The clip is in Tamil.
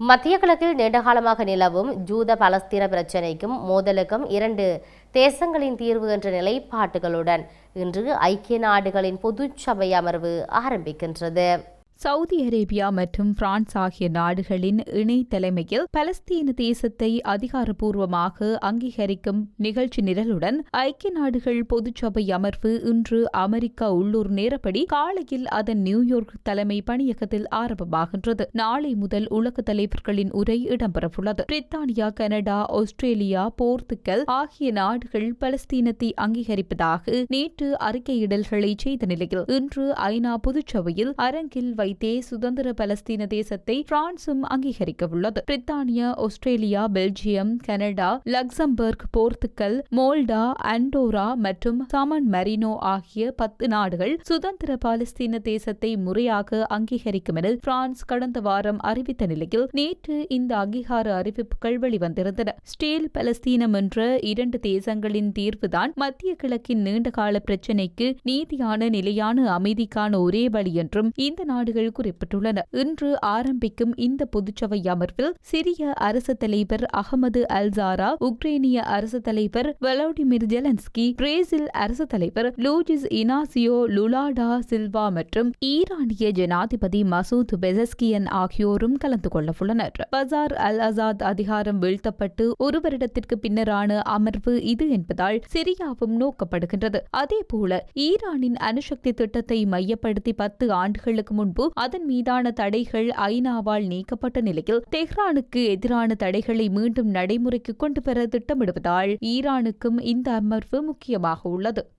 மத்திய கிழக்கில் நீண்டகாலமாக நிலவும் ஜூத பலஸ்தீன பிரச்சினைக்கும் மோதலுக்கும் இரண்டு தேசங்களின் தீர்வு என்ற நிலைப்பாட்டுகளுடன் இன்று ஐக்கிய நாடுகளின் பொதுச்சபை அமர்வு ஆரம்பிக்கின்றது. சவுதி அரேபியா மற்றும் பிரான்ஸ் ஆகிய நாடுகளின் இணை தலைமையில் பலஸ்தீன தேசத்தை அதிகாரப்பூர்வமாக அங்கீகரிக்கும் நிகழ்ச்சி நிரலுடன் ஐக்கிய நாடுகள் பொதுச்சபை அமர்வு இன்று அமெரிக்கா உள்ளூர் நேரப்படி காலையில் அதன் நியூயார்க் தலைமை பணியகத்தில் ஆரம்பமாகின்றது. நாளை முதல் உலக தலைவர்களின் உரை இடம்பெறவுள்ளது. பிரித்தானியா கனடா ஆஸ்திரேலியா போர்த்துகல் ஆகிய நாடுகள் பலஸ்தீனத்தை அங்கீகரிப்பதாக நேற்று அறிக்கையிடல்களை செய்த நிலையில் இன்று ஐநா பொதுச்சபையில் அரங்கில் வைத்தே சுதந்திர பலஸ்தீன தேசத்தை பிரான்சும் அங்கீகரிக்கவுள்ளது. பிரித்தானியா Australia Belgium Canada Luxembourg Portugal Malta Andorra மற்றும் சாமன் மரினோ ஆகிய பத்து நாடுகள் சுதந்திர பாலஸ்தீன தேசத்தை முறையாக அங்கீகரிக்கும் என பிரான்ஸ் கடந்த வாரம் அறிவித்த நிலையில் நேற்று இந்த அங்கீகார அறிவிப்புகள் வெளிவந்திருந்தன. ஸ்டேல் பலஸ்தீனம் என்ற இரண்டு தேசங்களின் தீர்வுதான் மத்திய கிழக்கின் நீண்டகால பிரச்சினைக்கு நீதியான நிலையான அமைதிக்கான ஒரே வழி என்றும் இந்த நாடுகள் குறிப்பிட்டுள்ளன. இன்று ஆரம்பிக்கும் இந்த பொதுச்சபை அமர்வில் சிரிய அரசு தலைவர் அகமது அல்சாரா உக்ரைனிய அரசு தலைவர் வலோடிமிர் ஜெலன்ஸ்கி பிரேசில் அரசு தலைவர் லூஜிஸ் இனாசியோ லுலாடா சில்வா மற்றும் ஈரானிய ஜனாதிபதி மசூத் பெசஸ்கியன் ஆகியோரும் கலந்து கொள்ளவுள்ளனர். பசார் அல் அசாத் அதிகாரம் வீழ்த்தப்பட்டு ஒரு வருடத்திற்கு பின்னரான அமர்வு இது என்பதால் சிரியாவும் நோக்கப்படுகின்றது. அதேபோல ஈரானின் அணுசக்தி திட்டத்தை மையப்படுத்தி பத்து ஆண்டுகளுக்கு முன்பு அதன் மீதான தடைகள் ஐநாவால் நீக்கப்பட்ட நிலையில் தெஹ்ரானுக்கு எதிரான தடைகளை மீண்டும் நடைமுறைக்கு கொண்டு வர திட்டமிடுவதால் ஈரானுக்கும் இந்த அமர்வு முக்கியமாக உள்ளது.